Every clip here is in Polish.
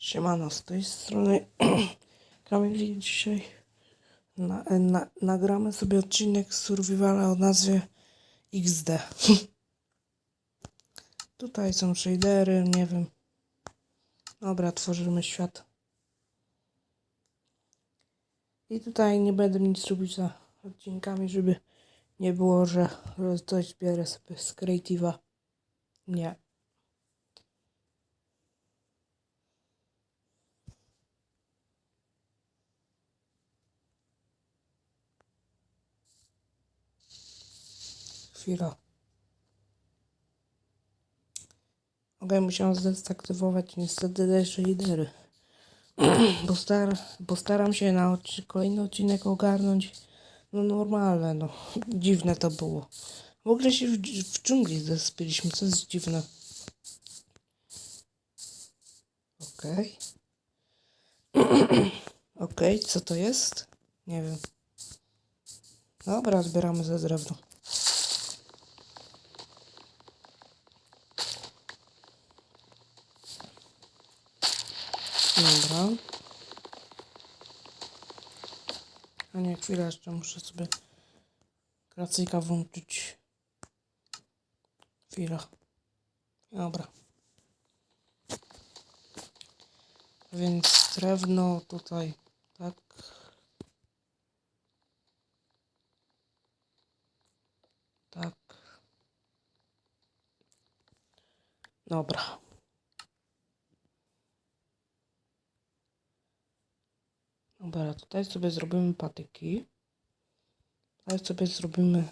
Siemano, z tej strony Kamil dzisiaj na, na, nagramy sobie odcinek Survivala o nazwie XD. Tutaj są shadery, nie wiem. Dobra, tworzymy świat. I tutaj nie będę nic robić za odcinkami, żeby nie było, że coś bierę sobie z Creative'a. Nie. Chwila. Okej, musiałam zdezaktywować niestety te shadery. bo, star, bo staram się na odci- kolejny odcinek ogarnąć no normalne, no. Dziwne to było. W ogóle się w, w dżungli zespiliśmy, co jest dziwne. Okej. Okej, co to jest? Nie wiem. Dobra, zbieramy ze drewno. Dobra. A nie, chwilę jeszcze muszę sobie kracyjka włączyć. Chwila. Dobra. Więc drewno tutaj, tak. Tak. Dobra. Dobra, tutaj sobie zrobimy patyki. Tutaj sobie zrobimy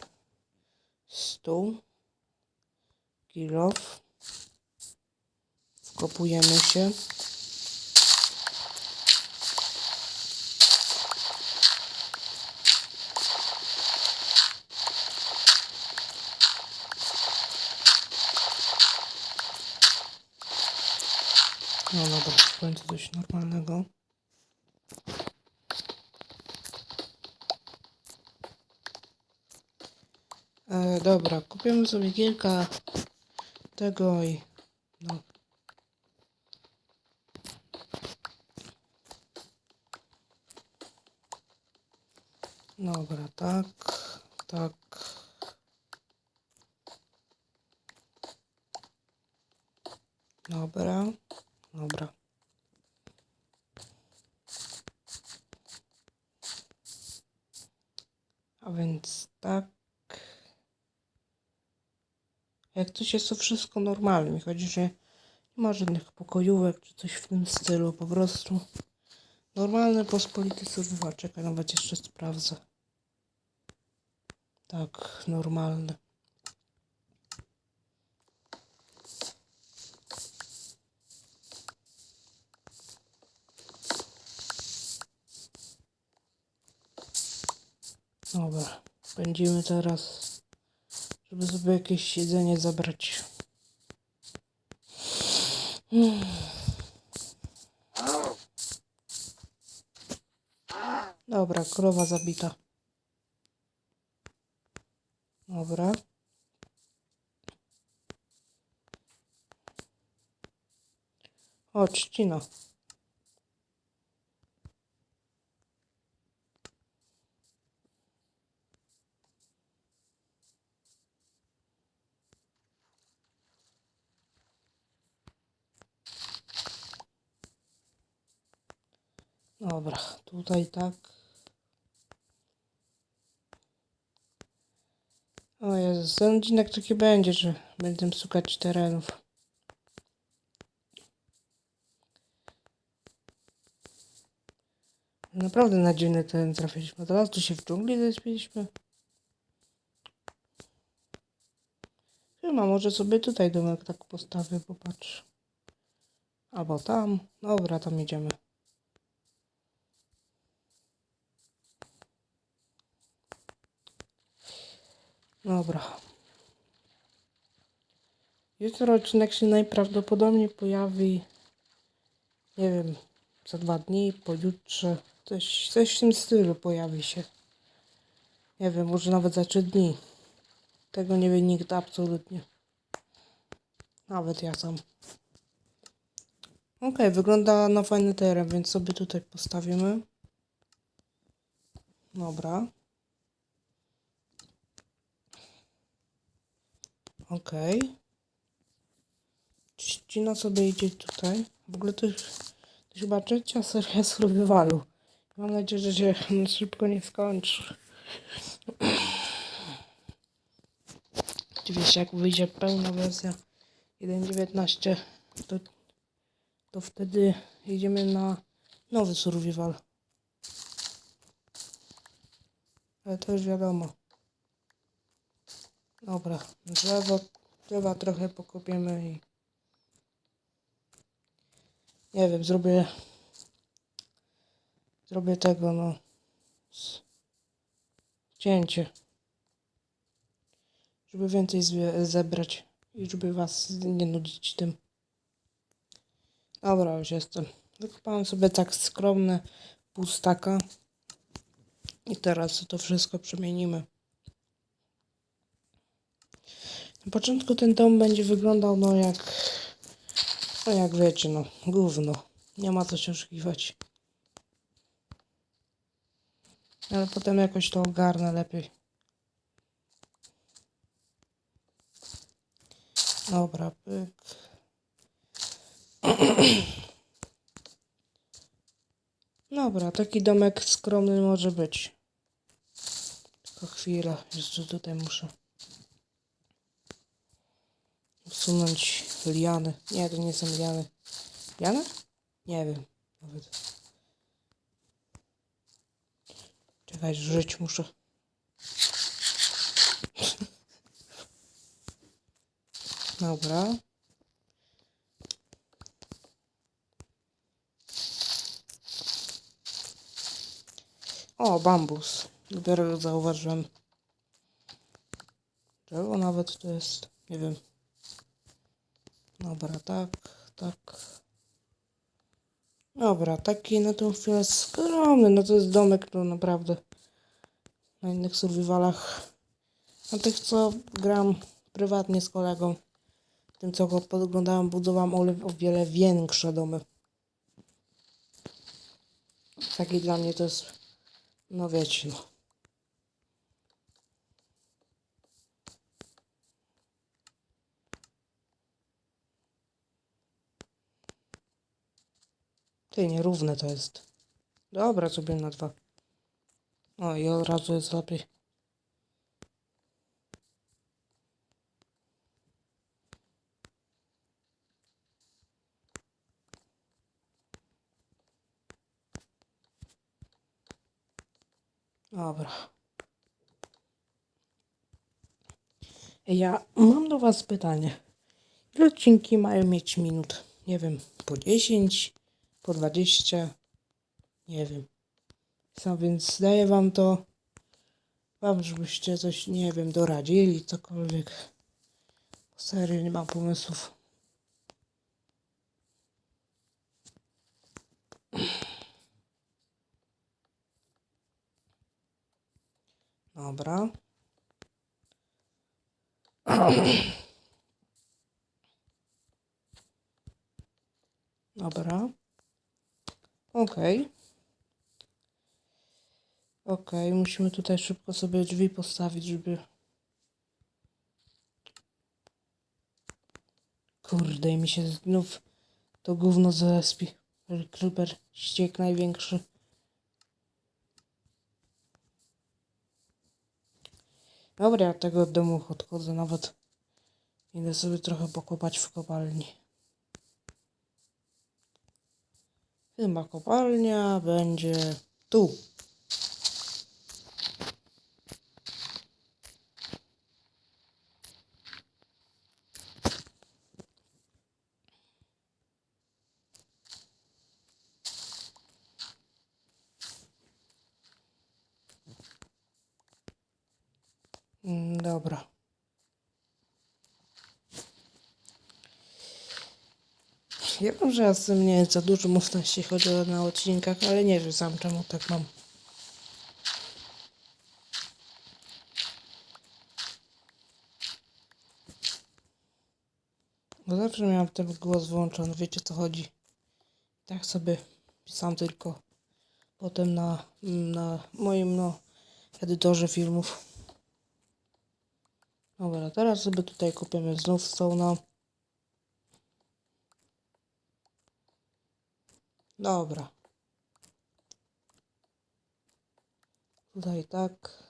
stół. Kilof. Wkopujemy się. No dobra, w końcu coś normalnego. E, dobra, kupimy sobie kilka tego i no. Dobra, tak, tak. Dobra, dobra. A więc tak. Jak coś jest to wszystko normalne. Mi chodzi, że nie ma żadnych pokojówek czy coś w tym stylu. Po prostu normalny, pospolity survival. Czekaj, nawet jeszcze sprawdzę. Tak, normalny. Dobra, będziemy teraz, żeby sobie jakieś jedzenie zabrać. Mm. Dobra, krowa zabita. Dobra. O, trzcina. Dobra, tutaj tak. O Jezus, ten odcinek taki będzie, że będę szukać terenów. Naprawdę na dziwny teren trafiliśmy. Teraz tu się w dżungli zespiliśmy. Chyba może sobie tutaj domek tak postawię, popatrz. Albo tam. Dobra, tam idziemy. Dobra. Jutro odcinek się najprawdopodobniej pojawi. Nie wiem, za dwa dni, pojutrze. Coś, coś w tym stylu pojawi się. Nie wiem, może nawet za trzy dni. Tego nie wie nikt absolutnie. Nawet ja sam. Okej, wygląda na fajny teren, więc sobie tutaj postawimy. Dobra. Okej. Ścina sobie idzie tutaj. W ogóle to, już- to chyba trzecia seria z Survivalu. Mam nadzieję, że się szybko nie skończy. Oczywiście jak wyjdzie pełna wersja 1.19 to, to wtedy jedziemy na nowy survival. Ale to już wiadomo. Dobra, drzewo, drzewa trochę pokopiemy i nie wiem, zrobię zrobię tego no cięcie żeby więcej zebrać i żeby was nie nudzić tym. Dobra, już jestem. Wykopałem sobie tak skromne pustaka i teraz to wszystko przemienimy. Na początku ten dom będzie wyglądał no jak no jak wiecie no, gówno. Nie ma co się oszukiwać. Ale potem jakoś to ogarnę lepiej. Dobra, pyk. Dobra, taki domek skromny może być. Tylko chwila, jeszcze tutaj muszę usunąć liany. Nie, to nie są liany. Liany? Nie wiem. Nawet. Czekaj, żyć muszę. Dobra. O, bambus. Dopiero zauważyłem. Drzewo nawet to jest, nie wiem. Dobra, tak, tak. Dobra, taki na tą chwilę skromny. No to jest domek, to naprawdę na innych survivalach. Na tych, co gram prywatnie z kolegą. Tym, co go podglądałem, budowałem o, o wiele większe domy. Taki dla mnie to jest, no wiecie, no. Ty, nierówne to jest. Dobra, sobie na dwa. O, i od razu jest lepiej. Dobra. Ja mam do Was pytanie. Ile odcinki mają mieć minut? Nie wiem, po 10, po 20, nie wiem. Sam więc daję Wam to. Wam, żebyście coś, nie wiem, doradzili, cokolwiek. Serio, nie mam pomysłów. Dobra. Dobra. Okej. Okej, musimy tutaj szybko sobie drzwi postawić, żeby... Kurde, mi się znów to gówno zespi. Creeper, ściek największy. Dobra, ja od tego domu odchodzę nawet. Idę sobie trochę pokopać w kopalni. Chyba kopalnia będzie tu. Mm, Dobra. Ja wiem, że ja z tym nie za dużo mocno jeśli chodzi na odcinkach, ale nie wiem sam czemu tak mam. Bo zawsze miałam ten głos włączony, wiecie co chodzi. Tak sobie pisam tylko potem na, na moim no, edytorze filmów. Dobra, teraz sobie tutaj kupiemy znów Stone'a. Dobra. Tutaj tak.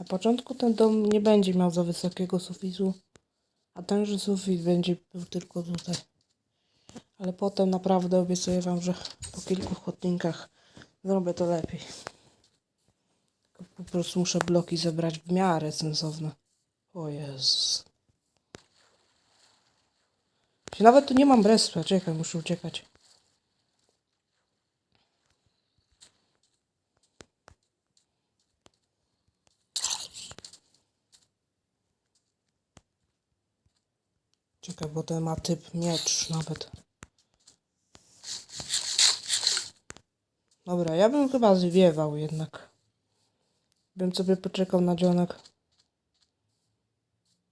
Na początku ten dom nie będzie miał za wysokiego sufitu, a tenże sufit będzie był tylko tutaj. Ale potem naprawdę obiecuję wam, że po kilku chodnikach zrobię to lepiej. Po prostu muszę bloki zebrać w miarę sensowne. O Jezus. Nawet tu nie mam brestwa, czekaj, muszę uciekać. Czekaj, bo ten ma typ miecz nawet. Dobra, ja bym chyba zwiewał jednak. Bym sobie poczekał na dzionek.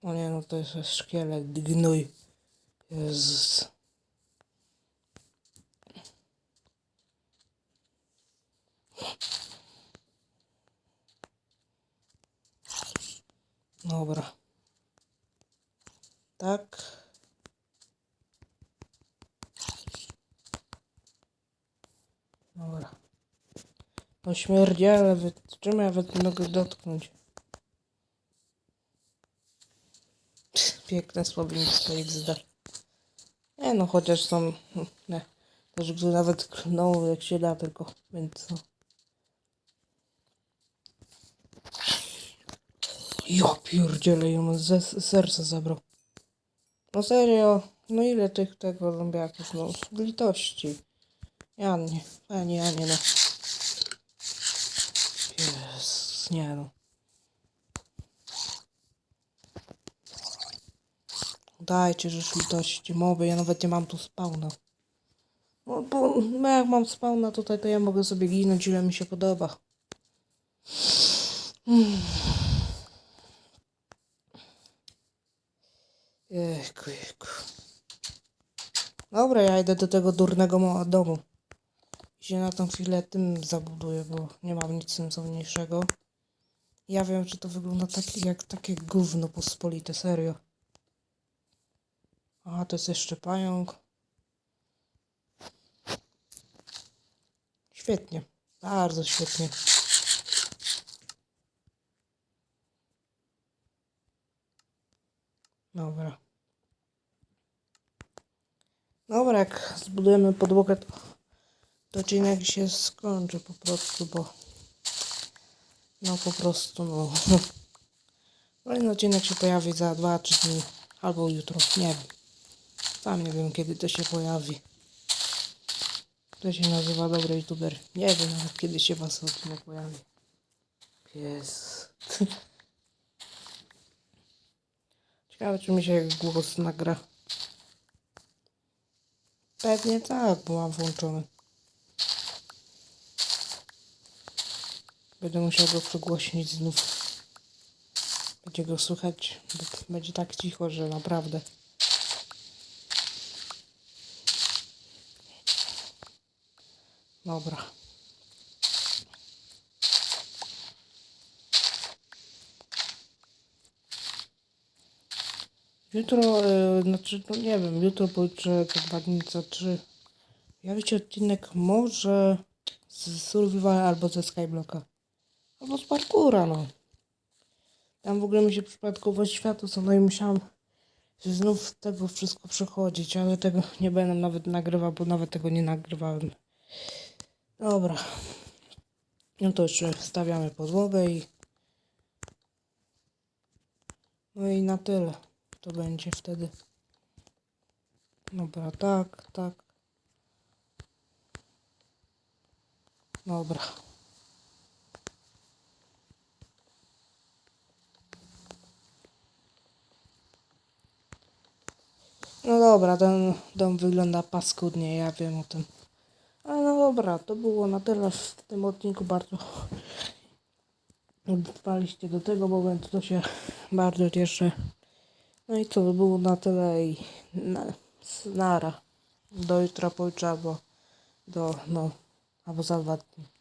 O nie, no to jest szkielet, gnój. Jezus. Dobra. Tak. Dobra. No śmierdzi, ale wy... czym ja wy- mogę dotknąć? Piękne słownictwo XD. Nie no, chociaż są... Nie. Też gdy nawet klną jak się da tylko, więc no. Ja pierdzielę, ją ze serca zabrał. No serio, no ile tych tego zombiaków, no litości. Janie, panie Janie, no. Nie no. Dajcie, że litości, mowy, ja nawet nie mam tu spawna. No bo no jak mam spawna tutaj, to ja mogę sobie ginąć ile mi się podoba. Jejku, jejku. Dobra, ja idę do tego durnego domu. I się na tą chwilę tym zabuduję, bo nie mam nic sensowniejszego. Ja wiem, że to wygląda tak, jak takie gówno pospolite, serio. A, to jest jeszcze pająk. Świetnie. Bardzo świetnie. Dobra. Dobra, jak zbudujemy podłogę, to, to odcinek się skończy po prostu, bo no po prostu, no. Kolejny odcinek się pojawi za 2-3 dni, albo jutro, nie wiem. Sam nie wiem, kiedy to się pojawi. To się nazywa dobry youtuber. Nie wiem nawet, kiedy się was odcinek pojawi. Jest. Ciekawe, czy mi się głos nagra. Pewnie tak, bo mam włączony. Będę musiał go przegłośnić znów. Będzie go słychać, bo będzie tak cicho, że naprawdę. Dobra. Jutro, e, znaczy, no nie wiem, jutro, pojutrze, za dwa dni, za trzy. Pojawi się odcinek może z Survival albo ze Skyblocka. Albo z parkura, no. Tam w ogóle mi się przypadkowo światło co no i musiałam znów tego wszystko przechodzić, ale tego nie będę nawet nagrywał, bo nawet tego nie nagrywałem. Dobra. No to jeszcze stawiamy podłogę i... No i na tyle to będzie wtedy. Dobra, tak, tak. Dobra. Dobra, ten dom wygląda paskudnie, ja wiem o tym. Ale no dobra, to było na tyle w tym odcinku bardzo. dotrwaliście do tego momentu, to się bardzo cieszę. No i co, to było na tyle i na, nara. Do jutra pojutrze albo do, no, albo za dwa dni.